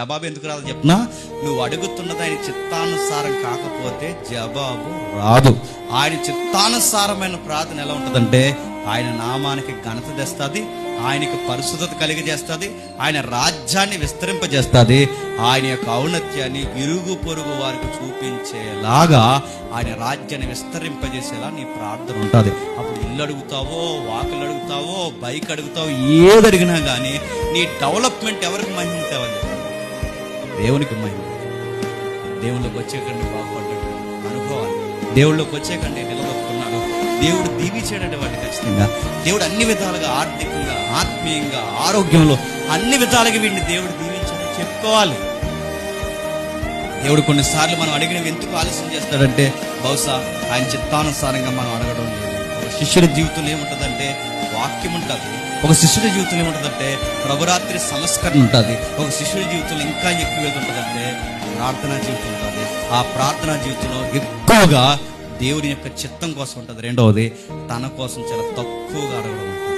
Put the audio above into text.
జవాబు ఎందుకు రాదు చెప్తున్నా? నువ్వు అడుగుతున్నది ఆయన చిత్తానుసారం కాకపోతే జవాబు రాదు. ఆయన చిత్తానుసారమైన ప్రార్థన ఎలా ఉంటుందంటే ఆయన నామానికి ఘనత తెస్తుంది ఆయనకి పరిశుద్ధత కలిగజేస్తుంది ఆయన రాజ్యాన్ని విస్తరింపజేస్తుంది ఆయన యొక్క ఔన్నత్యాన్ని ఇరుగు పొరుగు వారికి చూపించేలాగా ఆయన రాజ్యాన్ని విస్తరింపజేసేలా నీ ప్రార్థన ఉంటుంది. అప్పుడు ఇల్లు అడుగుతావో వాకులు అడుగుతావో బైక్ అడుగుతావో ఏది అడిగినా కానీ నీ డెవలప్మెంట్ ఎవరికి మహిమ తేవాలి దేవునికి మహిమ. దేవుళ్ళకి వచ్చేకండి బాగుపడ్డాడు. అనుభవాలు. దేవుళ్ళకి వచ్చేకండి నిలదొక్కున్నాడు దేవుడు దీవించాడంటే వాటిని ఖచ్చితంగా. దేవుడు అన్ని విధాలుగా ఆర్థికంగా ఆత్మీయంగా ఆరోగ్యంలో అన్ని విధాలుగా వీడిని దేవుడు దీవించాడని చెప్పుకోవాలి. దేవుడు కొన్నిసార్లు మనం అడిగినవి ఎందుకు ఆలస్యం చేస్తాడంటే బహుశా ఆయన చిత్తానుసారంగా మనం అడగడం లేదు. శిష్యుడి జీవితంలో ఏముంటుందని వాక్యం ఉంటుంది. ఒక శిష్యుడి జీవితంలో ఏముంటుందంటే ప్రభురాత్రి సంస్కరణ ఉంటుంది. ఒక శిష్యుడి జీవితంలో ఇంకా ఎక్కువ ఏది ఉంటుందంటే ప్రార్థనా జీవితం ఉంటుంది. ఆ ప్రార్థనా జీవితంలో ఎక్కువగా దేవుని యొక్క చిత్తం కోసం ఉంటుంది. రెండవది తన కోసం చాలా తక్కువగా అడగడం. ఉంటుంది